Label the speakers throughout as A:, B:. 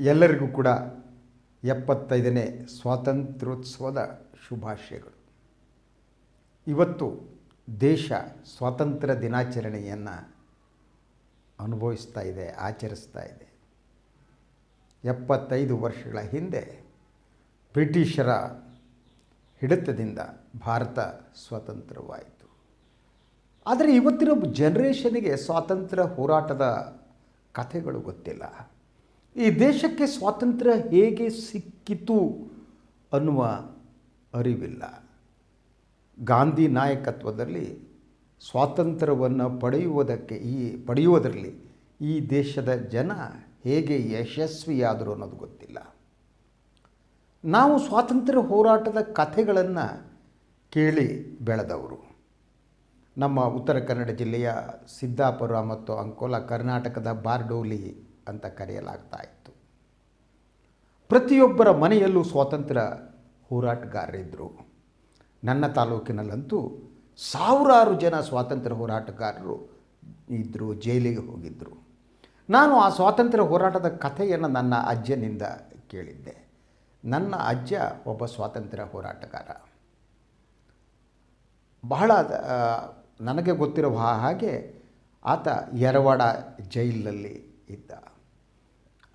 A: ಎಲ್ಲರಿಗೂ ಕೂಡ ಎಪ್ಪತ್ತೈದನೇ ಸ್ವಾತಂತ್ರ್ಯೋತ್ಸವದ ಶುಭಾಶಯಗಳು. ಇವತ್ತು ದೇಶ ಸ್ವಾತಂತ್ರ್ಯ ದಿನಾಚರಣೆಯನ್ನು ಅನುಭವಿಸ್ತಾ ಇದೆ, ಆಚರಿಸ್ತಾ ಇದೆ. ಎಪ್ಪತ್ತೈದು ವರ್ಷಗಳ ಹಿಂದೆ ಬ್ರಿಟಿಷರ ಹಿಡಿತದಿಂದ ಭಾರತ ಸ್ವತಂತ್ರವಾಯಿತು ಆದರೆ ಇವತ್ತಿನ ಜನರೇಷನಿಗೆ ಸ್ವಾತಂತ್ರ್ಯ ಹೋರಾಟದ ಕಥೆಗಳು ಗೊತ್ತಿಲ್ಲ. ಈ ದೇಶಕ್ಕೆ ಸ್ವಾತಂತ್ರ್ಯ ಹೇಗೆ ಸಿಕ್ಕಿತು ಅನ್ನುವ ಅರಿವಿಲ್ಲ. ಗಾಂಧಿ ನಾಯಕತ್ವದಲ್ಲಿ ಸ್ವಾತಂತ್ರ್ಯವನ್ನು ಪಡೆಯುವುದಕ್ಕೆ ಈ, ಪಡೆಯುವುದರಲ್ಲಿ ಈ ದೇಶದ ಜನ ಹೇಗೆ ಯಶಸ್ವಿಯಾದರು ಅನ್ನೋದು ಗೊತ್ತಿಲ್ಲ. ನಾವು ಸ್ವಾತಂತ್ರ್ಯ ಹೋರಾಟದ ಕಥೆಗಳನ್ನು ಕೇಳಿ ಬೆಳೆದವರು. ನಮ್ಮ ಉತ್ತರ ಕನ್ನಡ ಜಿಲ್ಲೆಯ ಸಿದ್ದಾಪುರ ಮತ್ತು ಅಂಕೋಲ ಕರ್ನಾಟಕದ ಬಾರ್ಡೋಲಿ ಅಂತ ಕರೆಯಲಾಗ್ತಾ ಪ್ರತಿಯೊಬ್ಬರ ಮನೆಯಲ್ಲೂ ಸ್ವಾತಂತ್ರ್ಯ ಹೋರಾಟಗಾರರಿದ್ದರು ನನ್ನ ತಾಲೂಕಿನಲ್ಲಂತೂ ಸಾವಿರಾರು ಜನ ಸ್ವಾತಂತ್ರ್ಯ ಹೋರಾಟಗಾರರು ಇದ್ದರು ಜೈಲಿಗೆ ಹೋಗಿದ್ದರು ನಾನು ಆ ಸ್ವಾತಂತ್ರ್ಯ ಹೋರಾಟದ ಕಥೆಯನ್ನು ನನ್ನ ಅಜ್ಜನಿಂದ ಕೇಳಿದ್ದೆ. ನನ್ನ ಅಜ್ಜ ಒಬ್ಬ ಸ್ವಾತಂತ್ರ್ಯ ಹೋರಾಟಗಾರ. ಬಹಳ ನನಗೆ ಗೊತ್ತಿರುವ ಹಾಗೆ ಆತ ಯರವಾಡ ಜೈಲಿನಲ್ಲಿ ಇದ್ದ.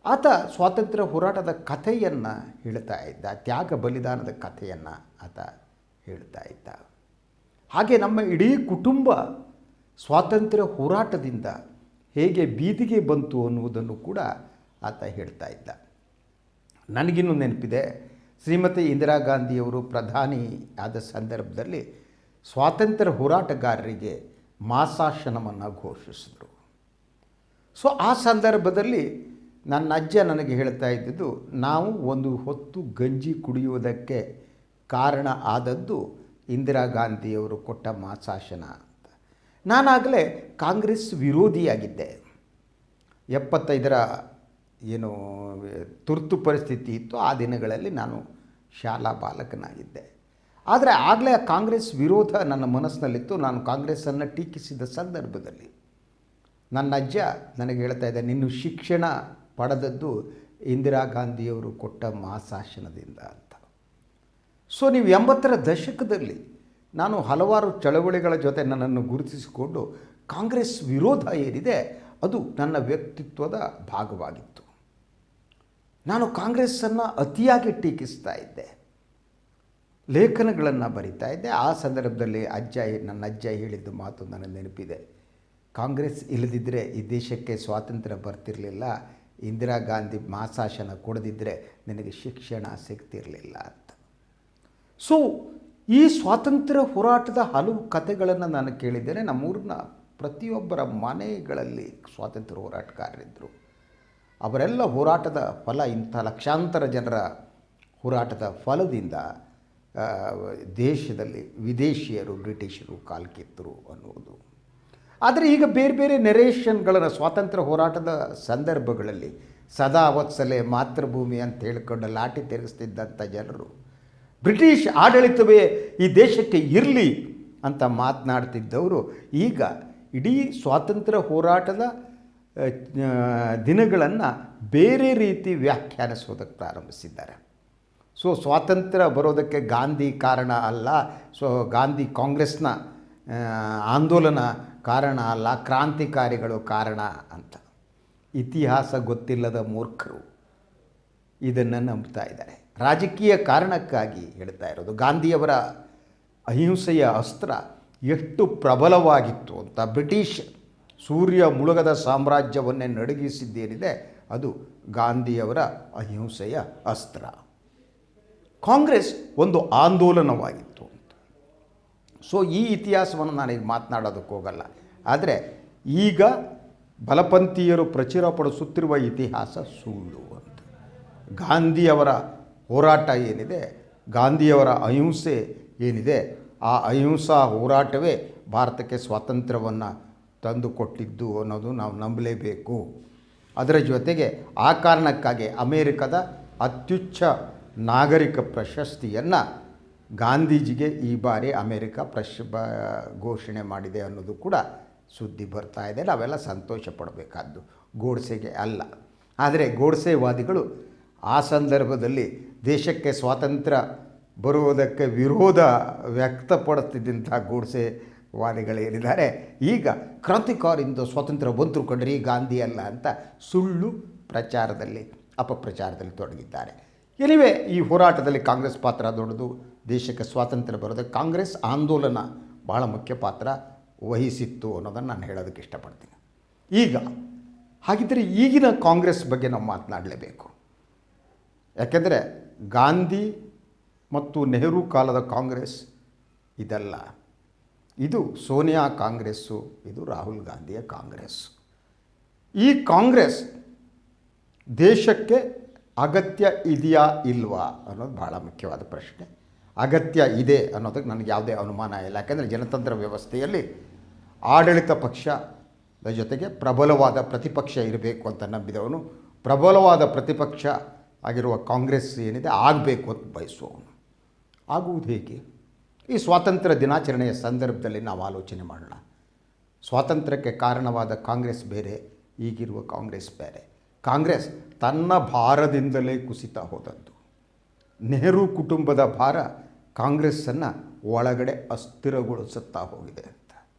A: ಆತ ಸ್ವಾತಂತ್ರ್ಯ ಹೋರಾಟದ ಕಥೆಯನ್ನು ಹೇಳ್ತಾ ಇದ್ದ, ತ್ಯಾಗ ಬಲಿದಾನದ ಕಥೆಯನ್ನು ಆತ ಹೇಳ್ತಾ ಇದ್ದ. ಹಾಗೆ ನಮ್ಮ ಇಡೀ ಕುಟುಂಬ ಸ್ವಾತಂತ್ರ್ಯ ಹೋರಾಟದಿಂದ ಹೇಗೆ ಬೀದಿಗೆ ಬಂತು ಅನ್ನುವುದನ್ನು ಕೂಡ ಆತ ಹೇಳ್ತಾ ಇದ್ದ. ನನಗಿನ್ನೂ ನೆನಪಿದೆ, ಶ್ರೀಮತಿ ಇಂದಿರಾ ಗಾಂಧಿಯವರು ಪ್ರಧಾನಿ ಆದ ಸಂದರ್ಭದಲ್ಲಿ ಸ್ವಾತಂತ್ರ್ಯ ಹೋರಾಟಗಾರರಿಗೆ ಮಾಸಾಶನವನ್ನು ಘೋಷಿಸಿದರು. ಸೊ ಆ ಸಂದರ್ಭದಲ್ಲಿ ನನ್ನ ಅಜ್ಜ ನನಗೆ ಹೇಳ್ತಾ ಇದ್ದಿದ್ದು, ನಾವು ಒಂದು ಹೊತ್ತು ಗಂಜಿ ಕುಡಿಯುವುದಕ್ಕೆ ಕಾರಣ ಆದದ್ದು ಇಂದಿರಾ ಗಾಂಧಿಯವರು ಕೊಟ್ಟ ಮಾಸಾಶನ ಅಂತ. ನಾನಾಗಲೇ ಕಾಂಗ್ರೆಸ್ ವಿರೋಧಿಯಾಗಿದ್ದೆ. ಎಪ್ಪತ್ತೈದರ ಏನು ತುರ್ತು ಪರಿಸ್ಥಿತಿ ಇತ್ತು, ಆ ದಿನಗಳಲ್ಲಿ ನಾನು ಶಾಲಾ ಬಾಲಕನಾಗಿದ್ದೆ. ಆದರೆ ಆಗಲೇ ಕಾಂಗ್ರೆಸ್ ವಿರೋಧ ನನ್ನ ಮನಸ್ಸಿನಲ್ಲಿತ್ತು, ನಾನು ಕಾಂಗ್ರೆಸ್ಸನ್ನು ಟೀಕಿಸಿದ ಸಂದರ್ಭದಲ್ಲಿ. ನನ್ನ ಅಜ್ಜ ನನಗೆ ಹೇಳ್ತಾ ಇದ್ದೆ, ನಿನ್ನ ಶಿಕ್ಷಣ ಪಡೆದದ್ದು ಇಂದಿರಾ ಗಾಂಧಿಯವರು ಕೊಟ್ಟ ಮಹಾಶಾಸನದಿಂದ ಅಂತ. ಸೊ ನೀವು ಎಂಬತ್ತರ ದಶಕದಲ್ಲಿ ನಾನು ಹಲವಾರು ಚಳವಳಿಗಳ ಜೊತೆ ನನ್ನನ್ನು ಗುರುತಿಸಿಕೊಂಡು ಕಾಂಗ್ರೆಸ್ ವಿರೋಧ ಏನಿದೆ, ಅದು ನನ್ನ ವ್ಯಕ್ತಿತ್ವದ ಭಾಗವಾಗಿತ್ತು. ನಾನು ಕಾಂಗ್ರೆಸ್ಸನ್ನು ಅತಿಯಾಗಿ ಟೀಕಿಸ್ತಾ ಇದ್ದೆ. ಲೇಖನಗಳನ್ನು ಬರಿತಾ ಇದ್ದೆ. ಆ ಸಂದರ್ಭದಲ್ಲಿ ಅಜ್ಜ, ನನ್ನ ಅಜ್ಜ ಹೇಳಿದ್ದು ಮಾತು ನನಗೆ ನೆನಪಿದೆ. ಕಾಂಗ್ರೆಸ್ ಇಲ್ಲದಿದ್ದರೆ ಈ ದೇಶಕ್ಕೆ ಸ್ವಾತಂತ್ರ್ಯ ಬರ್ತಿರಲಿಲ್ಲ. ಇಂದಿರಾ ಗಾಂಧಿ ಮಾಸಾಶನ ಕೊಡದಿದ್ದರೆ ನಿನಗೆ ಶಿಕ್ಷಣ ಸಿಗ್ತಿರಲಿಲ್ಲ ಅಂತ. ಸೊ ಈ ಸ್ವಾತಂತ್ರ್ಯ ಹೋರಾಟದ ಹಲವು ಕಥೆಗಳನ್ನು ನಾನು ಕೇಳಿದ್ದೇನೆ. ನಮ್ಮೂರಿನ ಪ್ರತಿಯೊಬ್ಬರ ಮನೆಗಳಲ್ಲಿ ಸ್ವಾತಂತ್ರ್ಯ ಹೋರಾಟಗಾರರಿದ್ದರು ಅವರೆಲ್ಲ ಹೋರಾಟದ ಫಲ, ಇಂಥ ಲಕ್ಷಾಂತರ ಜನರ ಹೋರಾಟದ ಫಲದಿಂದ ದೇಶದಲ್ಲಿ ವಿದೇಶಿಯರು ಬ್ರಿಟಿಷರು ಕಾಲ್ಕಿತ್ತರು ಅನ್ನುವುದು. ಆದರೆ ಈಗ ಬೇರೆ ಬೇರೆ ನೆರೇಷನ್ಗಳನ್ನು ಸ್ವಾತಂತ್ರ್ಯ ಹೋರಾಟದ ಸಂದರ್ಭಗಳಲ್ಲಿ ಸದಾ ವತ್ಸಲೆ ಮಾತೃಭೂಮಿ ಅಂತ ಹೇಳಿಕೊಂಡು ಲಾಠಿ ತಿರುಗಿಸ್ತಿದ್ದಂಥ ಜನರು, ಬ್ರಿಟಿಷ್ ಆಡಳಿತವೇ ಈ ದೇಶಕ್ಕೆ ಇರಲಿ ಅಂತ ಮಾತನಾಡ್ತಿದ್ದವರು ಈಗ ಇಡೀ ಸ್ವಾತಂತ್ರ್ಯ ಹೋರಾಟದ ದಿನಗಳನ್ನು ಬೇರೆ ರೀತಿ ವ್ಯಾಖ್ಯಾನಿಸೋದಕ್ಕೆ ಪ್ರಾರಂಭಿಸಿದ್ದಾರೆ. ಸೊ ಸ್ವಾತಂತ್ರ್ಯ ಬರೋದಕ್ಕೆ ಗಾಂಧಿ ಕಾರಣ ಅಲ್ಲ, ಸೊ ಗಾಂಧಿ ಕಾಂಗ್ರೆಸ್ನ ಆಂದೋಲನ ಕಾರಣ ಅಲ್ಲ, ಕ್ರಾಂತಿಕಾರಿಗಳು ಕಾರಣ ಅಂತ. ಇತಿಹಾಸ ಗೊತ್ತಿಲ್ಲದ ಮೂರ್ಖರು ಇದನ್ನು ನಂಬ್ತಾ ಇದ್ದಾರೆ. ರಾಜಕೀಯ ಕಾರಣಕ್ಕಾಗಿ ಹೇಳ್ತಾ ಇರೋದು. ಗಾಂಧಿಯವರ ಅಹಿಂಸೆಯ ಅಸ್ತ್ರ ಎಷ್ಟು ಪ್ರಬಲವಾಗಿತ್ತು ಅಂತ ಬ್ರಿಟಿಷ್ ಸೂರ್ಯ ಮುಳುಗದ ಸಾಮ್ರಾಜ್ಯವನ್ನೇ ನಡುಗಿಸಿದ್ದೇನಿದೆ, ಅದು ಗಾಂಧಿಯವರ ಅಹಿಂಸೆಯ ಅಸ್ತ್ರ. ಕಾಂಗ್ರೆಸ್ ಒಂದು ಆಂದೋಲನವಾಗಿತ್ತು ಸೊ ಈ ಇತಿಹಾಸವನ್ನು ನಾನೀಗ ಮಾತನಾಡೋದಕ್ಕೆ ಹೋಗಲ್ಲ. ಆದರೆ ಈಗ ಬಲಪಂಥೀಯರು ಪ್ರಚುರಪಡಿಸುತ್ತಿರುವ ಇತಿಹಾಸ ಸುಳ್ಳು ಅಂತ. ಗಾಂಧಿಯವರ ಹೋರಾಟ ಏನಿದೆ, ಗಾಂಧಿಯವರ ಅಹಿಂಸೆ ಏನಿದೆ, ಆ ಅಹಿಂಸಾ ಹೋರಾಟವೇ ಭಾರತಕ್ಕೆ ಸ್ವಾತಂತ್ರ್ಯವನ್ನು ತಂದುಕೊಟ್ಟಿದ್ದು ಅನ್ನೋದು ನಾವು ನಂಬಲೇಬೇಕು. ಅದರ ಜೊತೆಗೆ ಆ ಕಾರಣಕ್ಕಾಗಿ ಅಮೇರಿಕದ ಅತ್ಯುಚ್ಚ ನಾಗರಿಕ ಪ್ರಶಸ್ತಿಯನ್ನು ಗಾಂಧೀಜಿಗೆ ಈ ಬಾರಿ ಅಮೇರಿಕ ಪ್ರಶ್ ಘೋಷಣೆ ಮಾಡಿದೆ ಅನ್ನೋದು ಕೂಡ ಸುದ್ದಿ ಬರ್ತಾ ಇದೆ. ನಾವೆಲ್ಲ ಸಂತೋಷ ಪಡಬೇಕಾದ್ದು. ಗೋಡ್ಸೆಗೆ ಅಲ್ಲ. ಆದರೆ ಗೋಡ್ಸೆವಾದಿಗಳು ಆ ಸಂದರ್ಭದಲ್ಲಿ ದೇಶಕ್ಕೆ ಸ್ವಾತಂತ್ರ್ಯ ಬರುವುದಕ್ಕೆ ವಿರೋಧ ವ್ಯಕ್ತಪಡುತ್ತಿದ್ದಂಥ ಗೋಡ್ಸೆವಾದಿಗಳೇನಿದ್ದಾರೆ ಈಗ ಕ್ರಾಂತಿಕಾರಿಂದ ಸ್ವಾತಂತ್ರ್ಯ ಬಂತು ಕಣ್ರಿ, ಗಾಂಧಿ ಅಲ್ಲ ಅಂತ ಸುಳ್ಳು ಪ್ರಚಾರದಲ್ಲಿ, ಅಪಪ್ರಚಾರದಲ್ಲಿ ತೊಡಗಿದ್ದಾರೆ. ಎನಿವೆ ಈ ಹೋರಾಟದಲ್ಲಿ ಕಾಂಗ್ರೆಸ್ ಪಾತ್ರ ದೊಡ್ಡದು. ದೇಶಕ್ಕೆ ಸ್ವಾತಂತ್ರ್ಯ ಬರೋದಕ್ಕೆ ಕಾಂಗ್ರೆಸ್ ಆಂದೋಲನ ಭಾಳ ಮುಖ್ಯ ಪಾತ್ರ ವಹಿಸಿತ್ತು ಅನ್ನೋದನ್ನು ನಾನು ಹೇಳೋದಕ್ಕೆ ಇಷ್ಟಪಡ್ತೀನಿ. ಈಗ ಹಾಗಿದ್ದರೆ ಈಗಿನ ಕಾಂಗ್ರೆಸ್ ಬಗ್ಗೆ ನಾವು ಮಾತನಾಡಲೇಬೇಕು. ಯಾಕೆಂದರೆ ಗಾಂಧಿ ಮತ್ತು ನೆಹರು ಕಾಲದ ಕಾಂಗ್ರೆಸ್ ಇದಲ್ಲ. ಇದು ಸೋನಿಯಾ ಕಾಂಗ್ರೆಸ್ಸು, ಇದು ರಾಹುಲ್ ಗಾಂಧಿಯ ಕಾಂಗ್ರೆಸ್ ಈ ಕಾಂಗ್ರೆಸ್ ದೇಶಕ್ಕೆ ಅಗತ್ಯ ಇದೆಯಾ ಇಲ್ವಾ ಅನ್ನೋದು ಭಾಳ ಮುಖ್ಯವಾದ ಪ್ರಶ್ನೆ. ಅಗತ್ಯ ಇದೆ ಅನ್ನೋದಕ್ಕೆ ನನಗೆ ಯಾವುದೇ ಅನುಮಾನ ಇಲ್ಲ. ಯಾಕೆಂದರೆ ಜನತಂತ್ರ ವ್ಯವಸ್ಥೆಯಲ್ಲಿ ಆಡಳಿತ ಪಕ್ಷದ ಜೊತೆಗೆ ಪ್ರಬಲವಾದ ಪ್ರತಿಪಕ್ಷ ಇರಬೇಕು ಅಂತ ನಂಬಿದವನು. ಪ್ರಬಲವಾದ ಪ್ರತಿಪಕ್ಷ ಆಗಿರುವ ಕಾಂಗ್ರೆಸ್ ಏನಿದೆ ಆಗಬೇಕು ಅಂತ ಬಯಸುವವನು. ಆಗುವುದು ಹೇಗೆ? ಈ ಸ್ವಾತಂತ್ರ್ಯ ದಿನಾಚರಣೆಯ ಸಂದರ್ಭದಲ್ಲಿ ನಾವು ಆಲೋಚನೆ ಮಾಡೋಣ. ಸ್ವಾತಂತ್ರ್ಯಕ್ಕೆ ಕಾರಣವಾದ ಕಾಂಗ್ರೆಸ್ ಬೇರೆ, ಈಗಿರುವ ಕಾಂಗ್ರೆಸ್ ಬೇರೆ. ಕಾಂಗ್ರೆಸ್ ತನ್ನ ಭಾರದಿಂದಲೇ ಕುಸಿತ ಹೋದದ್ದು. ನೆಹರು ಕುಟುಂಬದ ಭಾರ ಕಾಂಗ್ರೆಸ್ಸನ್ನು ಒಳಗಡೆ ಅಸ್ಥಿರಗೊಳಿಸುತ್ತಾ ಹೋಗಿದೆ ಅಂತ.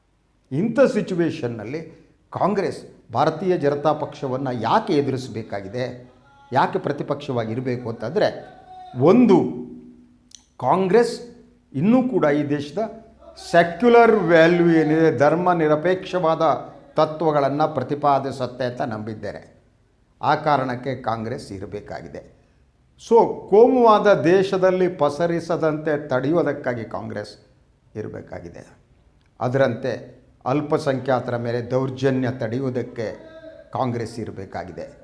A: ಇಂಥ ಸಿಚುವೇಷನ್ನಲ್ಲಿ ಕಾಂಗ್ರೆಸ್ ಭಾರತೀಯ ಜನತಾ ಪಕ್ಷವನ್ನು ಯಾಕೆ ಎದುರಿಸಬೇಕಾಗಿದೆ? ಯಾಕೆ ಪ್ರತಿಪಕ್ಷವಾಗಿರಬೇಕು ಅಂತಂದರೆ ಒಂದು, ಕಾಂಗ್ರೆಸ್ ಇನ್ನೂ ಕೂಡ ಈ ದೇಶದ ಸೆಕ್ಯುಲರ್ ವ್ಯಾಲ್ಯೂ ಏನಿದೆ, ಧರ್ಮ ನಿರಪೇಕ್ಷವಾದ ತತ್ವಗಳನ್ನು ಪ್ರತಿಪಾದಿಸುತ್ತೆ ಅಂತ ನಂಬಿದ್ದೇನೆ. ಆ ಕಾರಣಕ್ಕೆ ಕಾಂಗ್ರೆಸ್ ಇರಬೇಕಾಗಿದೆ. ಸೊ ಕೋಮುವಾದ ದೇಶದಲ್ಲಿ ಪಸರಿಸದಂತೆ ತಡೆಯುವುದಕ್ಕಾಗಿ ಕಾಂಗ್ರೆಸ್ ಇರಬೇಕಾಗಿದೆ. ಅದರಂತೆ ಅಲ್ಪಸಂಖ್ಯಾತರ ಮೇಲೆ ದೌರ್ಜನ್ಯ ತಡೆಯುವುದಕ್ಕೆ ಕಾಂಗ್ರೆಸ್ ಇರಬೇಕಾಗಿದೆ.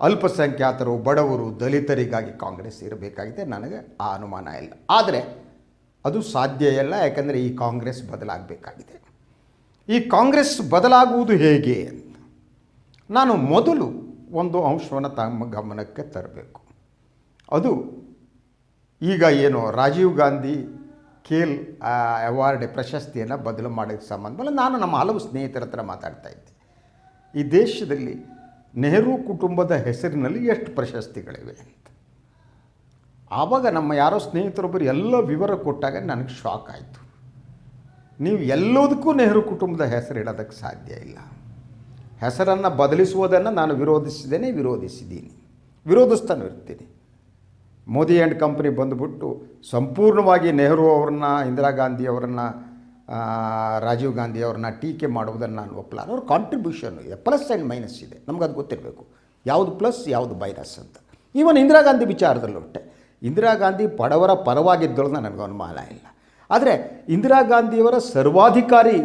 A: ಅಲ್ಪಸಂಖ್ಯಾತರು, ಬಡವರು, ದಲಿತರಿಗಾಗಿ ಕಾಂಗ್ರೆಸ್ ಇರಬೇಕಾಗಿದೆ ನನಗೆ ಆ ಅನುಮಾನ ಇಲ್ಲ. ಆದರೆ ಅದು ಸಾಧ್ಯ ಇಲ್ಲ, ಯಾಕಂದರೆ ಈ ಕಾಂಗ್ರೆಸ್ ಬದಲಾಗಬೇಕಾಗಿದೆ. ಈ ಕಾಂಗ್ರೆಸ್ ಬದಲಾಗುವುದು ಹೇಗೆ? ನಾನು ಮೊದಲು ಒಂದು ಅಂಶವನ್ನು ತಮ್ಮ ಗಮನಕ್ಕೆ ತರಬೇಕು. ಅದು ಈಗ ಏನು ರಾಜೀವ್ ಗಾಂಧಿ ಖೇಲ್ ಅವಾರ್ಡ್ ಪ್ರಶಸ್ತಿಯನ್ನು ಬದಲು ಮಾಡೋಕ್ಕೆ ಸಂಬಂಧ ನಾನು ನಮ್ಮ ಹಲವು ಸ್ನೇಹಿತರ ಹತ್ರ ಮಾತಾಡ್ತಾ ಇದ್ದೆ. ಈ ದೇಶದಲ್ಲಿ ನೆಹರು ಕುಟುಂಬದ ಹೆಸರಿನಲ್ಲಿ ಎಷ್ಟು ಪ್ರಶಸ್ತಿಗಳಿವೆ ಅಂತ. ಆವಾಗ ನಮ್ಮ ಯಾರೋ ಸ್ನೇಹಿತರೊಬ್ಬರು ಎಲ್ಲ ವಿವರ ಕೊಟ್ಟಾಗ ನನಗೆ ಶಾಕ್ ಆಯಿತು. ನೀವು ಎಲ್ಲದಕ್ಕೂ ನೆಹರು ಕುಟುಂಬದ ಹೆಸರು ಇಡೋದಕ್ಕೆ ಸಾಧ್ಯ ಇಲ್ಲ. ಹೆಸರನ್ನು ಬದಲಿಸುವುದನ್ನು ನಾನು ವಿರೋಧಿಸಿದ್ದೇನೆ, ವಿರೋಧಿಸಿದ್ದೀನಿ. ವಿರೋಧಿಸ್ತಾನೂ ಇರ್ತೀನಿ. ಮೋದಿ ಆ್ಯಂಡ್ ಕಂಪ್ನಿ ಬಂದುಬಿಟ್ಟು ಸಂಪೂರ್ಣವಾಗಿ ನೆಹರು ಅವ್ರನ್ನ, ಇಂದಿರಾ ಗಾಂಧಿ ಅವರನ್ನ ರಾಜೀವ್ ಗಾಂಧಿ ಅವ್ರನ್ನ ಟೀಕೆ ಮಾಡುವುದನ್ನು ನಾನು ಒಪ್ಪಲ್ಲ. ಅವ್ರ ಕಾಂಟ್ರಿಬ್ಯೂಷನ್ ಇದೆ. ಪ್ಲಸ್ ಆ್ಯಂಡ್ ಮೈನಸ್ ಇದೆ. ನಮ್ಗೆ ಅದು ಗೊತ್ತಿರಬೇಕು. ಯಾವುದು ಪ್ಲಸ್ ಯಾವುದು ಮೈನಸ್ ಅಂತ. ಈವನ್ ಇಂದಿರಾ ಗಾಂಧಿ ವಿಚಾರದಲ್ಲೂ ಅಷ್ಟೆ ಇಂದಿರಾ ಗಾಂಧಿ ಬಡವರ ಪರವಾಗಿದ್ದಳನ್ನ ನನಗೆ ಅನುಮಾನ ಇಲ್ಲ. ಆದರೆ ಇಂದಿರಾ ಗಾಂಧಿಯವರ ಸರ್ವಾಧಿಕಾರಿ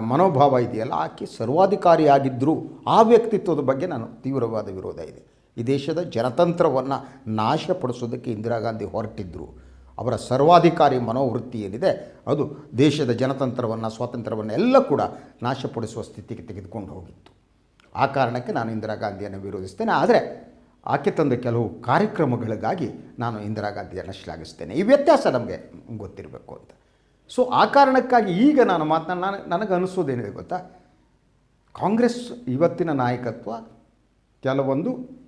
A: ಮನೋಭಾವ ಇದೆಯಲ್ಲ, ಆಕೆ ಸರ್ವಾಧಿಕಾರಿಯಾಗಿದ್ದರೂ ಆ ವ್ಯಕ್ತಿತ್ವದ ಬಗ್ಗೆ ನಾನು ತೀವ್ರವಾದ ವಿರೋಧ ಇದೆ. ಈ ದೇಶದ ಜನತಂತ್ರವನ್ನು ನಾಶಪಡಿಸೋದಕ್ಕೆ ಇಂದಿರಾ ಗಾಂಧಿ ಹೊರಟಿದ್ದರು ಅವರ ಸರ್ವಾಧಿಕಾರಿ ಮನೋವೃತ್ತಿ ಏನಿದೆ, ಅದು ದೇಶದ ಜನತಂತ್ರವನ್ನು, ಸ್ವಾತಂತ್ರ್ಯವನ್ನು ಎಲ್ಲ ಕೂಡ ನಾಶಪಡಿಸುವ ಸ್ಥಿತಿಗೆ ತೆಗೆದುಕೊಂಡು ಹೋಗಿತ್ತು. ಆ ಕಾರಣಕ್ಕೆ ನಾನು ಇಂದಿರಾ ಗಾಂಧಿಯನ್ನು ವಿರೋಧಿಸ್ತೇನೆ. ಆದರೆ ಆಕೆ ತಂದ ಕೆಲವು ಕಾರ್ಯಕ್ರಮಗಳಿಗಾಗಿ ನಾನು ಇಂದಿರಾ ಗಾಂಧಿಯನ್ನು ಶ್ಲಾಘಿಸ್ತೇನೆ. ಈ ವ್ಯತ್ಯಾಸ ನಮಗೆ ಗೊತ್ತಿರಬೇಕು ಅಂತ. ಸೊ ಆ ಕಾರಣಕ್ಕಾಗಿ ಈಗ ನಾನು ಮಾತನಾಡ ನಾನು, ನನಗೆ ಅನಿಸೋದೇನಿದೆ ಗೊತ್ತಾ? ಕಾಂಗ್ರೆಸ್ ಇವತ್ತಿನ ನಾಯಕತ್ವ ಕೆಲವೊಂದು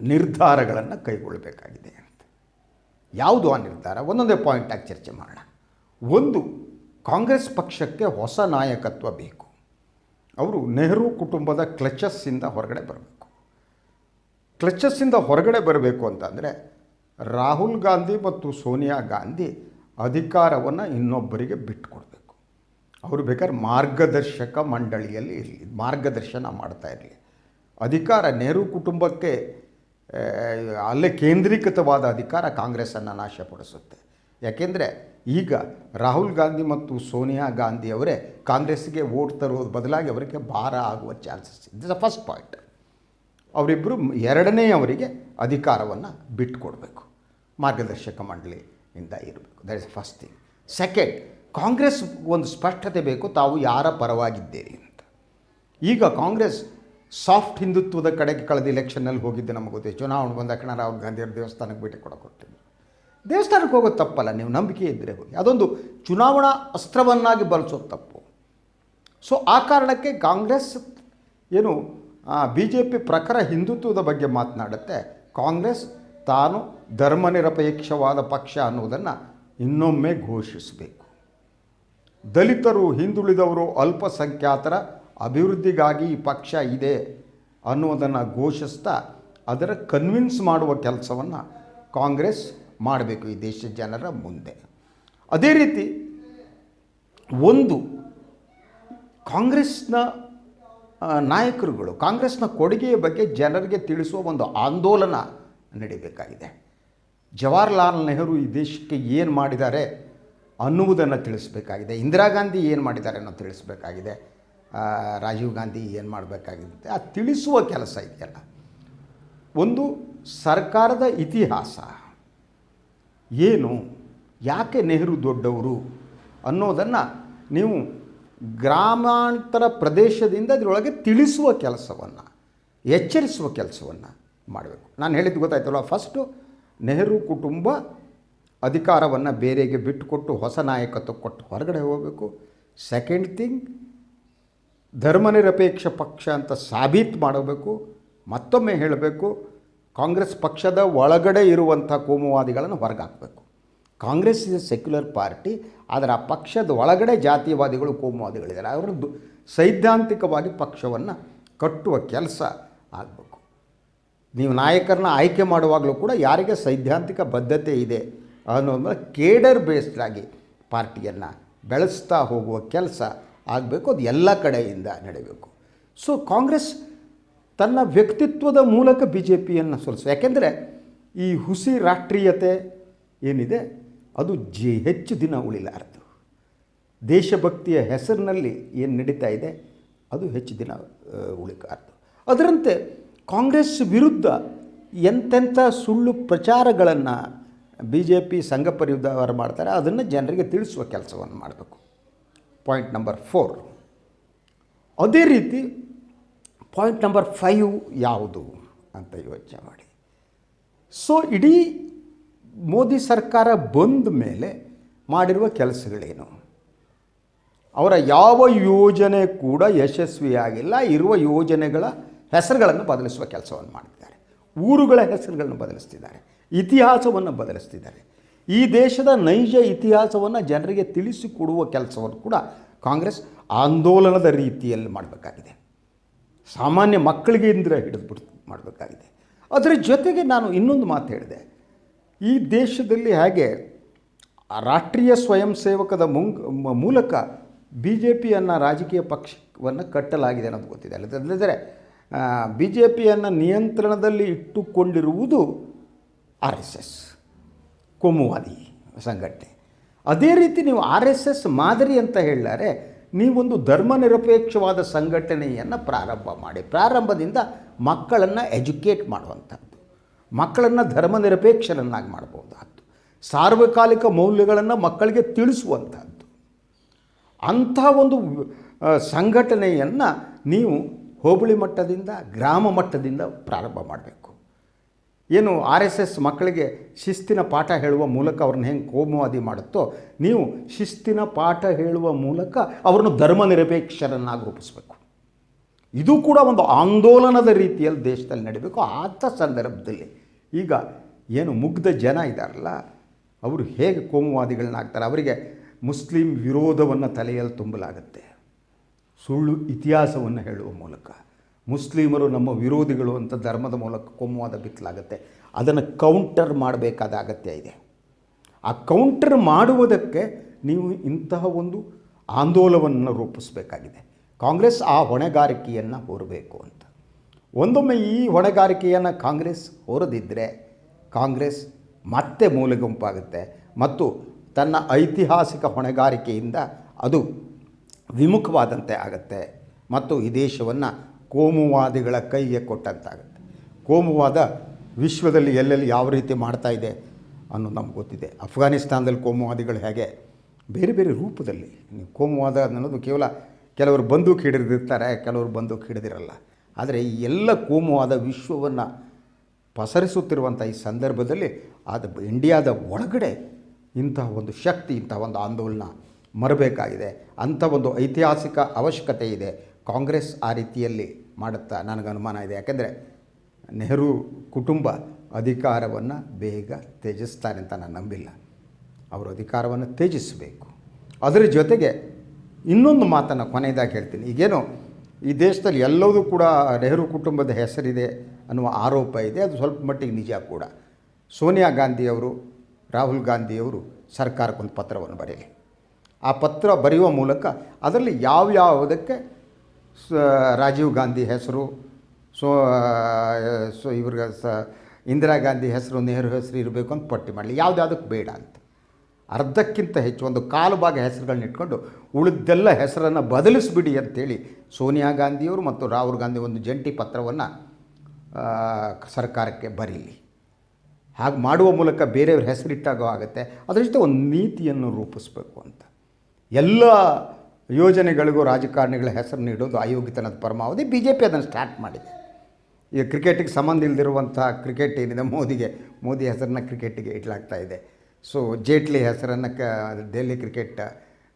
A: ನಿರ್ಧಾರಗಳನ್ನು ಕೈಗೊಳ್ಳಬೇಕಾಗಿದೆ ಅಂತ. ಯಾವುದು ಆ ನಿರ್ಧಾರ? ಒಂದೊಂದೇ ಪಾಯಿಂಟಾಗಿ ಚರ್ಚೆ ಮಾಡೋಣ. ಒಂದು, ಕಾಂಗ್ರೆಸ್ ಪಕ್ಷಕ್ಕೆ ಹೊಸ ನಾಯಕತ್ವ ಬೇಕು. ಅವರು ನೆಹರು ಕುಟುಂಬದ ಕ್ಲಚಸ್ಸಿಂದ ಹೊರಗಡೆ ಬರಬೇಕು. ಕ್ಲಚಸ್ಸಿಂದ ಹೊರಗಡೆ ಬರಬೇಕು ಅಂತಂದರೆ ರಾಹುಲ್ ಗಾಂಧಿ ಮತ್ತು ಸೋನಿಯಾ ಗಾಂಧಿ ಅಧಿಕಾರವನ್ನು ಇನ್ನೊಬ್ಬರಿಗೆ ಬಿಟ್ಟುಕೊಡ್ಬೇಕು ಅವರು ಬೇಕಾದ್ರೆ ಮಾರ್ಗದರ್ಶಕ ಮಂಡಳಿಯಲ್ಲಿ ಇರಲಿ, ಮಾರ್ಗದರ್ಶನ ಮಾಡ್ತಾ ಇರಲಿ. ಅಧಿಕಾರ ನೆಹರು ಕುಟುಂಬಕ್ಕೆ ಅಲ್ಲೇ ಕೇಂದ್ರೀಕೃತವಾದ ಅಧಿಕಾರ ಕಾಂಗ್ರೆಸ್ಸನ್ನು ನಾಶಪಡಿಸುತ್ತೆ. ಯಾಕೆಂದರೆ ಈಗ ರಾಹುಲ್ ಗಾಂಧಿ ಮತ್ತು ಸೋನಿಯಾ ಗಾಂಧಿ ಅವರೇ ಕಾಂಗ್ರೆಸ್ಗೆ ವೋಟ್ ತರೋದು ಬದಲಾಗಿ ಅವರಿಗೆ ಭಾರ ಆಗುವ chances is the first point ಅವರಿಬ್ಬರು ಎರಡನೇ ಅವರಿಗೆ ಅಧಿಕಾರವನ್ನು ಬಿಟ್ಟುಕೊಡ್ಬೇಕು ಮಾರ್ಗದರ್ಶಕ ಮಂಡಳಿಯಿಂದ ಇರಬೇಕು. That is first thing second Congress ಒಂದು ಸ್ಪಷ್ಟತೆ ಬೇಕು, ತಾವು ಯಾರ ಪರವಾಗಿದ್ದೀರಿ ಅಂತ. ಈಗ ಕಾಂಗ್ರೆಸ್ ಸಾಫ್ಟ್ ಹಿಂದುತ್ವದ ಕಡೆಗೆ ಕಳೆದ ಇಲೆಕ್ಷನ್ನಲ್ಲಿ ಹೋಗಿದ್ದೆ ನಮಗೆ ಗೊತ್ತೇ. ಚುನಾವಣೆ ಬಂದ ತಕ್ಷಣ ರಾಹುಲ್ ಗಾಂಧಿಯವ್ರ ದೇವಸ್ಥಾನಕ್ಕೆ ಭೇಟಿ ಕೊಡೋಕೆ ಕೊಟ್ಟಿದ್ರು ದೇವಸ್ಥಾನಕ್ಕೆ ಹೋಗೋದು ತಪ್ಪಲ್ಲ, ನೀವು ನಂಬಿಕೆ ಇದ್ದರೆ ಹೋಗಿ. ಅದೊಂದು ಚುನಾವಣಾ ಅಸ್ತ್ರವನ್ನಾಗಿ ಬಳಸೋದು ತಪ್ಪು. ಸೊ ಆ ಕಾರಣಕ್ಕೆ ಕಾಂಗ್ರೆಸ್ ಏನು ಬಿ ಜೆ ಪಿ ಪ್ರಖರ ಹಿಂದುತ್ವದ ಬಗ್ಗೆ ಮಾತನಾಡುತ್ತೆ. ಕಾಂಗ್ರೆಸ್ ತಾನು ಧರ್ಮನಿರಪೇಕ್ಷವಾದ ಪಕ್ಷ ಅನ್ನೋದನ್ನು ಇನ್ನೊಮ್ಮೆ ಘೋಷಿಸಬೇಕು. ದಲಿತರು ಹಿಂದುಳಿದವರು ಅಲ್ಪಸಂಖ್ಯಾತರ ಅಭಿವೃದ್ಧಿಗಾಗಿ ಈ ಪಕ್ಷ ಇದೆ ಅನ್ನೋದನ್ನು ಘೋಷಿಸ್ತಾ ಅದರ ಕನ್ವಿನ್ಸ್ ಮಾಡುವ ಕೆಲಸವನ್ನು ಕಾಂಗ್ರೆಸ್ ಮಾಡಬೇಕು ಈ ದೇಶದ ಜನರ ಮುಂದೆ. ಅದೇ ರೀತಿ ಒಂದು ಕಾಂಗ್ರೆಸ್ನ ನಾಯಕರುಗಳು, ಕಾಂಗ್ರೆಸ್ನ ಕೊಡುಗೆಯ ಬಗ್ಗೆ ಜನರಿಗೆ ತಿಳಿಸುವ ಒಂದು ಆಂದೋಲನ ನಡೀಬೇಕಾಗಿದೆ. ಜವಾಹರ್ಲಾಲ್ ನೆಹರು ಈ ದೇಶಕ್ಕೆ ಏನು ಮಾಡಿದ್ದಾರೆ ಅನ್ನುವುದನ್ನು ತಿಳಿಸಬೇಕಾಗಿದೆ. ಇಂದಿರಾ ಗಾಂಧಿ ಏನು ಮಾಡಿದ್ದಾರೆ ಅನ್ನೋ ತಿಳಿಸಬೇಕಾಗಿದೆ. ರಾಜೀವ್ ಗಾಂಧಿ ಏನು ಮಾಡಬೇಕಾಗಿರುತ್ತೆ? ಆ ತಿಳಿಸುವ ಕೆಲಸ ಇದೆಯಲ್ಲ. ಒಂದು ಸರ್ಕಾರದ ಇತಿಹಾಸ. ಏನು? ಯಾಕೆ ನೆಹರು ದೊಡ್ಡವರು? ಅನ್ನೋದನ್ನು ನೀವು ಗ್ರಾಮಾಂತರ ಪ್ರದೇಶದಿಂದ ಅದರೊಳಗೆ ತಿಳಿಸುವ ಕೆಲಸವನ್ನು, ಎಚ್ಚರಿಸುವ ಕೆಲಸವನ್ನು ಮಾಡಬೇಕು. ನಾನು ಹೇಳಿದ್ದು ಗೊತ್ತಾಯ್ತಲ್ಲ ಫಸ್ಟು ನೆಹರು ಕುಟುಂಬ ಅಧಿಕಾರವನ್ನು ಬೇರೆಗೆ ಬಿಟ್ಟುಕೊಟ್ಟು ಹೊಸ ನಾಯಕತ್ವ ಕೊಟ್ಟು ಹೊರಗಡೆ ಹೋಗಬೇಕು. ಸೆಕೆಂಡ್ ಥಿಂಗ್ ಧರ್ಮನಿರಪೇಕ್ಷ ಪಕ್ಷ ಅಂತ ಸಾಬೀತು ಮಾಡಬೇಕು, ಮತ್ತೊಮ್ಮೆ ಹೇಳಬೇಕು, ಕಾಂಗ್ರೆಸ್ ಪಕ್ಷದ ಒಳಗಡೆ ಇರುವಂಥ ಕೋಮುವಾದಿಗಳನ್ನು ಹೊರಗಾಕಬೇಕು. Congress is a secular party ಆದರೆ ಆ ಪಕ್ಷದ ಒಳಗಡೆ ಜಾತಿವಾದಿಗಳು ಕೋಮುವಾದಿಗಳಿದ್ದಾರೆ. ಅವರದ್ದು ಸೈದ್ಧಾಂತಿಕವಾಗಿ ಪಕ್ಷವನ್ನು ಕಟ್ಟುವ ಕೆಲಸ ಆಗಬೇಕು. ನೀವು ನಾಯಕರನ್ನ ಆಯ್ಕೆ ಮಾಡುವಾಗಲೂ ಕೂಡ ಯಾರಿಗೆ ಸೈದ್ಧಾಂತಿಕ ಬದ್ಧತೆ ಇದೆ ಅನ್ನೋದ್ರ ಕೇಡರ್ ಬೇಸ್ಡ್ ಆಗಿ ಪಾರ್ಟಿಯನ್ನು ಬೆಳೆಸ್ತಾ ಹೋಗುವ ಕೆಲಸ ಆಗಬೇಕು, ಅದು ಎಲ್ಲ ಕಡೆಯಿಂದ ನಡೀಬೇಕು. ಸೊ ಕಾಂಗ್ರೆಸ್ ತನ್ನ ವ್ಯಕ್ತಿತ್ವದ ಮೂಲಕ ಬಿ ಜೆ ಪಿಯನ್ನು ಸೋಲಿಸ ಯಾಕೆಂದರೆ, ಈ ಹುಸಿ ರಾಷ್ಟ್ರೀಯತೆ ಏನಿದೆ, ಅದು ಜಿ ಹೆಚ್ಚು ದಿನ ಉಳಿಲಾರದು. ದೇಶಭಕ್ತಿಯ ಹೆಸರಿನಲ್ಲಿ ಏನು ನಡೀತಾ ಇದೆ, ಅದು ಹೆಚ್ಚು ದಿನ ಉಳಿಕಾರದು ಅದರಂತೆ ಕಾಂಗ್ರೆಸ್ ವಿರುದ್ಧ ಎಂತೆಂಥ ಸುಳ್ಳು ಪ್ರಚಾರಗಳನ್ನು ಬಿ ಜೆ ಪಿ ಸಂಘ ಪರಿವಾರ ಮಾಡ್ತಾರೆ, ಅದನ್ನು ಜನರಿಗೆ ತಿಳಿಸುವ ಕೆಲಸವನ್ನು ಮಾಡಬೇಕು. ಪಾಯಿಂಟ್ ನಂಬರ್ ಫೋರ್ ಅದೇ ರೀತಿ ಪಾಯಿಂಟ್ ನಂಬರ್ ಫೈವ್ ಯಾವುದು ಅಂತ ಯೋಚನೆ ಮಾಡಿ. ಸೊ ಇಡೀ ಮೋದಿ ಸರ್ಕಾರ ಬಂದ ಮೇಲೆ ಮಾಡಿರುವ ಕೆಲಸಗಳೇನು? ಅವರ ಯಾವ ಯೋಜನೆ ಕೂಡ ಯಶಸ್ವಿಯಾಗಿಲ್ಲ. ಇರುವ ಯೋಜನೆಗಳ ಹೆಸರುಗಳನ್ನು ಬದಲಿಸುವ ಕೆಲಸವನ್ನು ಮಾಡಿದ್ದಾರೆ. ಊರುಗಳ ಹೆಸರುಗಳನ್ನು ಬದಲಿಸ್ತಿದ್ದಾರೆ. ಇತಿಹಾಸವನ್ನು ಬದಲಿಸ್ತಿದ್ದಾರೆ. ಈ ದೇಶದ ನೈಜ ಇತಿಹಾಸವನ್ನು ಜನರಿಗೆ ತಿಳಿಸಿಕೊಡುವ ಕೆಲಸವನ್ನು ಕೂಡ ಕಾಂಗ್ರೆಸ್ ಆಂದೋಲನದ ರೀತಿಯಲ್ಲಿ ಮಾಡಬೇಕಾಗಿದೆ. ಸಾಮಾನ್ಯ ಮಕ್ಕಳಿಗೆ ಇಂದ್ರ ಹಿಡಿದು ಮಾಡಬೇಕಾಗಿದೆ. ಅದರ ಜೊತೆಗೆ ನಾನು ಇನ್ನೊಂದು ಮಾತು ಹೇಳಿದೆ. ಈ ದೇಶದಲ್ಲಿ ಹೇಗೆ ರಾಷ್ಟ್ರೀಯ ಸ್ವಯಂ ಸೇವಕದ ಮುಂಗ್ ಮೂಲಕ ಬಿ ಜೆ ಪಿಯನ್ನು ರಾಜಕೀಯ ಪಕ್ಷವನ್ನು ಕಟ್ಟಲಾಗಿದೆ ಅನ್ನೋದು ಗೊತ್ತಿದೆ. ಅಲ್ಲದಿದ್ದರೆ ಬಿ ಜೆ ಪಿಯನ್ನು ನಿಯಂತ್ರಣದಲ್ಲಿ ಇಟ್ಟುಕೊಂಡಿರುವುದು ಆರ್ ಎಸ್ ಎಸ್. ಕೋಮುವಾದಿ ಸಂಘಟನೆ. ಅದೇ ರೀತಿ ನೀವು ಆರ್ ಎಸ್ ಎಸ್ ಮಾದರಿ ಅಂತ ಹೇಳಿದರೆ ನೀವೊಂದು ಧರ್ಮನಿರಪೇಕ್ಷವಾದ ಸಂಘಟನೆಯನ್ನು ಪ್ರಾರಂಭ ಮಾಡಿ. ಪ್ರಾರಂಭದಿಂದ ಮಕ್ಕಳನ್ನು ಎಜುಕೇಟ್ ಮಾಡುವಂಥದ್ದು ಮಕ್ಕಳನ್ನು ಧರ್ಮನಿರಪೇಕ್ಷರನ್ನಾಗಿ ಮಾಡಬಹುದಾದ್ದು, ಸಾರ್ವಕಾಲಿಕ ಮೌಲ್ಯಗಳನ್ನು ಮಕ್ಕಳಿಗೆ ತಿಳಿಸುವಂಥದ್ದು ಅಂಥ ಒಂದು ಸಂಘಟನೆಯನ್ನು ನೀವು ಹೋಬಳಿ ಮಟ್ಟದಿಂದ, ಗ್ರಾಮ ಮಟ್ಟದಿಂದ ಪ್ರಾರಂಭ ಮಾಡಬೇಕು. ಏನು ಆರ್ ಎಸ್ ಎಸ್ ಮಕ್ಕಳಿಗೆ ಶಿಸ್ತಿನ ಪಾಠ ಹೇಳುವ ಮೂಲಕ ಅವ್ರನ್ನ ಹೆಂಗೆ ಕೋಮುವಾದಿ ಮಾಡುತ್ತೋ, ನೀವು ಶಿಸ್ತಿನ ಪಾಠ ಹೇಳುವ ಮೂಲಕ ಅವ್ರನ್ನು ಧರ್ಮ ನಿರಪೇಕ್ಷರನ್ನಾಗಿ ರೂಪಿಸಬೇಕು. ಇದು ಕೂಡ ಒಂದು ಆಂದೋಲನದ ರೀತಿಯಲ್ಲಿ ದೇಶದಲ್ಲಿ ನಡೀಬೇಕು. ಆದ ಸಂದರ್ಭದಲ್ಲಿ ಈಗ ಏನು ಮುಗ್ಧ ಜನ ಇದ್ದಾರಲ್ಲ ಅವರು ಹೇಗೆ ಕೋಮುವಾದಿಗಳನ್ನಾಗ್ತಾರೆ? ಅವರಿಗೆ ಮುಸ್ಲಿಂ ವಿರೋಧವನ್ನು ತಲೆಯಲ್ಲಿ ತುಂಬಲಾಗುತ್ತೆ. ಸುಳ್ಳು ಇತಿಹಾಸವನ್ನು ಹೇಳುವ ಮೂಲಕ. ಮುಸ್ಲಿಮರು ನಮ್ಮ ವಿರೋಧಿಗಳು ಅಂತ ಧರ್ಮದ ಮೂಲಕ ಕೊಮ್ಮುವಾದ ಬಿತ್ತಲಾಗುತ್ತೆ. ಅದನ್ನು ಕೌಂಟರ್ ಮಾಡಬೇಕಾದ ಅಗತ್ಯ ಇದೆ. ಆ ಕೌಂಟರ್ ಮಾಡುವುದಕ್ಕೆ ನೀವು ಇಂತಹ ಒಂದು ಆಂದೋಲನವನ್ನು ರೂಪಿಸಬೇಕಾಗಿದೆ. ಕಾಂಗ್ರೆಸ್ ಆ ಹೊಣೆಗಾರಿಕೆಯನ್ನು ಹೊರಬೇಕು ಅಂತ. ಒಂದೊಮ್ಮೆ ಈ ಹೊಣೆಗಾರಿಕೆಯನ್ನು ಕಾಂಗ್ರೆಸ್ ಹೊರದಿದ್ದರೆ ಕಾಂಗ್ರೆಸ್ ಮತ್ತೆ ಮೂಲೆಗುಂಪಾಗುತ್ತೆ ಮತ್ತು ತನ್ನ ಐತಿಹಾಸಿಕ ಹೊಣೆಗಾರಿಕೆಯಿಂದ ಅದು ವಿಮುಖವಾದಂತೆ ಆಗುತ್ತೆ ಮತ್ತು ಈ ದೇಶವನ್ನು ಕೋಮುವಾದಿಗಳ ಕೈಗೆ ಕೊಟ್ಟಂತಾಗುತ್ತೆ. ಕೋಮುವಾದ ವಿಶ್ವದಲ್ಲಿ ಎಲ್ಲೆಲ್ಲಿ ಯಾವ ರೀತಿ ಮಾಡ್ತಾ ಇದೆ ಅನ್ನೋದು ನಮ್ಗೆ ಗೊತ್ತಿದೆ. ಅಫ್ಘಾನಿಸ್ತಾನದಲ್ಲಿ ಕೋಮುವಾದಿಗಳು ಹೇಗೆ? ಬೇರೆ ಬೇರೆ ರೂಪದಲ್ಲಿ. ಕೋಮುವಾದ ಅನ್ನೋದು ಕೇವಲ ಕೆಲವರು ಬಂದೂಕು ಹಿಡಿದಿರ್ತಾರೆ, ಕೆಲವರು ಬಂದೂಕು ಹಿಡಿದಿರಲ್ಲ. ಆದರೆ ಈ ಎಲ್ಲ ಕೋಮುವಾದ ವಿಶ್ವವನ್ನು ಪಸರಿಸುತ್ತಿರುವಂಥ ಈ ಸಂದರ್ಭದಲ್ಲಿ ಅದು ಇಂಡಿಯಾದ ಒಳಗಡೆ ಇಂತಹ ಒಂದು ಶಕ್ತಿ, ಇಂತಹ ಒಂದು ಆಂದೋಲನ ಮರಬೇಕಾಗಿದೆ. ಅಂಥ ಒಂದು ಐತಿಹಾಸಿಕ ಅವಶ್ಯಕತೆ ಇದೆ. ಕಾಂಗ್ರೆಸ್ ಆ ರೀತಿಯಲ್ಲಿ ಮಾಡುತ್ತಾ ನನಗೆ ಅನುಮಾನ ಇದೆ. ಯಾಕೆಂದರೆ ನೆಹರು ಕುಟುಂಬ ಅಧಿಕಾರವನ್ನು ಬೇಗ ತ್ಯಜಿಸ್ತಾರೆ ಅಂತ ನಾನು ನಂಬಿಲ್ಲ. ಅವರು ಅಧಿಕಾರವನ್ನು ತ್ಯಜಿಸಬೇಕು. ಅದರ ಜೊತೆಗೆ ಇನ್ನೊಂದು ಮಾತನ್ನು ಕೊನೆಯದಾಗಿ ಹೇಳ್ತೀನಿ. ಈಗೇನು ಈ ದೇಶದಲ್ಲಿ ಎಲ್ಲವೂ ಕೂಡ ನೆಹರು ಕುಟುಂಬದ ಹೆಸರಿದೆ ಅನ್ನುವ ಆರೋಪ ಇದೆ. ಅದು ಸ್ವಲ್ಪ ಮಟ್ಟಿಗೆ ನಿಜ ಕೂಡ. ಸೋನಿಯಾ ಗಾಂಧಿಯವರು ರಾಹುಲ್ ಗಾಂಧಿಯವರು ಸರ್ಕಾರಕ್ಕೊಂದು ಪತ್ರವನ್ನು ಬರೆಯಲಿ ಆ ಪತ್ರ ಬರೆಯುವ ಮೂಲಕ ಅದರಲ್ಲಿ ಯಾವ್ಯಾವುದಕ್ಕೆ ರಾಜೀವ್ ಗಾಂಧಿ ಹೆಸರು, ಸೊ ಸೊ ಇವ್ರಿಗೆ ಸ, ಇಂದಿರಾ ಗಾಂಧಿ ಹೆಸರು, ನೆಹರು ಹೆಸರು ಇರಬೇಕು ಅಂತ ಪಟ್ಟಿ ಮಾಡಲಿ. ಯಾವುದ್ಯಾವುದಕ್ಕೆ ಬೇಡ ಅಂತ. ಅರ್ಧಕ್ಕಿಂತ ಹೆಚ್ಚು ಒಂದು ಕಾಲು ಭಾಗ ಹೆಸರುಗಳನ್ನ ಇಟ್ಕೊಂಡು ಉಳಿದೆಲ್ಲ ಹೆಸರನ್ನು ಬದಲಿಸಿಬಿಡಿ ಅಂತೇಳಿ ಸೋನಿಯಾ ಗಾಂಧಿಯವರು ಮತ್ತು ರಾಹುಲ್ ಗಾಂಧಿ ಒಂದು ಜಂಟಿ ಪತ್ರವನ್ನು ಸರ್ಕಾರಕ್ಕೆ ಬರೀಲಿ. ಹಾಗೆ ಮಾಡುವ ಮೂಲಕ ಬೇರೆಯವ್ರ ಹೆಸರಿಟ್ಟಾಗೋ ಆಗುತ್ತೆ. ಅದರ ಜೊತೆ ಒಂದು ನೀತಿಯನ್ನು ರೂಪಿಸಬೇಕು ಅಂತ. ಎಲ್ಲ ಯೋಜನೆಗಳಿಗೂ ರಾಜಕಾರಣಿಗಳ ಹೆಸರು ನೀಡೋದು ಅಯೋಗ್ಯತನದ ಪರಮಾವಧಿ. ಬಿ ಜೆ ಪಿ ಅದನ್ನು ಸ್ಟಾರ್ಟ್ ಮಾಡಿದೆ. ಈಗ ಕ್ರಿಕೆಟಿಗೆ ಸಂಬಂಧ ಇಲ್ಲದಿರುವಂಥ ಕ್ರಿಕೆಟ್ ಏನಿದೆ, ಮೋದಿಗೆ, ಮೋದಿ ಹೆಸರನ್ನ ಕ್ರಿಕೆಟಿಗೆ ಇಡಲಾಗ್ತಾ ಇದೆ. ಸೊ ಜೇಟ್ಲಿ ಹೆಸರನ್ನು ಕ, ದೆಹಲಿ ಕ್ರಿಕೆಟ್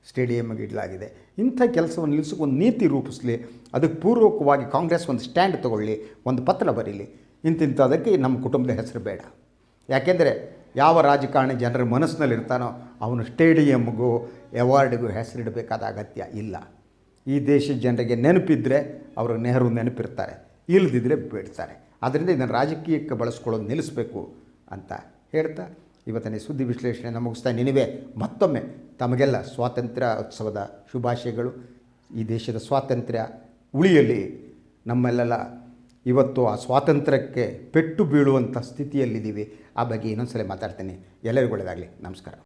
A: ಸ್ಟೇಡಿಯಮ್ಗೆ ಇಡಲಾಗಿದೆ. ಇಂಥ ಕೆಲಸವನ್ನು ನಿಲ್ಲಿಸೋಕೆ ಒಂದು ನೀತಿ ರೂಪಿಸಲಿ, ಅದಕ್ಕೆ ಪೂರ್ವಕವಾಗಿ ಕಾಂಗ್ರೆಸ್ ಒಂದು ಸ್ಟ್ಯಾಂಡ್ ತೊಗೊಳ್ಳಿ, ಒಂದು ಪತ್ರ ಬರೀಲಿ. ಇಂತಿಂಥದಕ್ಕೆ ನಮ್ಮ ಕುಟುಂಬದ ಹೆಸರು ಬೇಡ. ಯಾಕೆಂದರೆ ಯಾವ ರಾಜಕಾರಣಿ ಜನರ ಮನಸ್ಸಿನಲ್ಲಿ ಇರ್ತಾನೋ ಅವನು ಸ್ಟೇಡಿಯಮ್ಗೂ ಅವಾರ್ಡ್ಗೂ ಹೆಸರಿಡಬೇಕಾದ ಅಗತ್ಯ ಇಲ್ಲ. ಈ ದೇಶದ ಜನರಿಗೆ ನೆನಪಿದ್ದರೆ ಅವರು ನೆಹರು ನೆನಪಿರ್ತಾರೆ ಇಲ್ಲದಿದ್ದರೆ ಬೇಡ್ತಾರೆ. ಆದ್ದರಿಂದ ಇದನ್ನು ರಾಜಕೀಯಕ್ಕೆ ಬಳಸ್ಕೊಳ್ಳೋದು ನಿಲ್ಲಿಸಬೇಕು ಅಂತ ಹೇಳ್ತಾ ಇವತ್ತಿನ ಸುದ್ದಿ ವಿಶ್ಲೇಷಣೆ ಮುಗಿಸ್ತಾ ನಿನವೇ ಮತ್ತೊಮ್ಮೆ ತಮಗೆಲ್ಲ ಸ್ವಾತಂತ್ರ್ಯ ಉತ್ಸವದ ಶುಭಾಶಯಗಳು. ಈ ದೇಶದ ಸ್ವಾತಂತ್ರ್ಯ ಉಳಿಯಲಿ. ನಮ್ಮೆಲ್ಲ ಇವತ್ತು ಆ ಸ್ವಾತಂತ್ರ್ಯಕ್ಕೆ ಪೆಟ್ಟು ಬೀಳುವಂಥ ಸ್ಥಿತಿಯಲ್ಲಿದ್ದೀವಿ. ಆ ಬಗ್ಗೆ ಇನ್ನೊಂದು ಸಲ ಮಾತಾಡ್ತೀನಿ. ಎಲ್ಲರಿಗೂ ಒಳ್ಳೆಯದಾಗಲಿ ನಮಸ್ಕಾರ.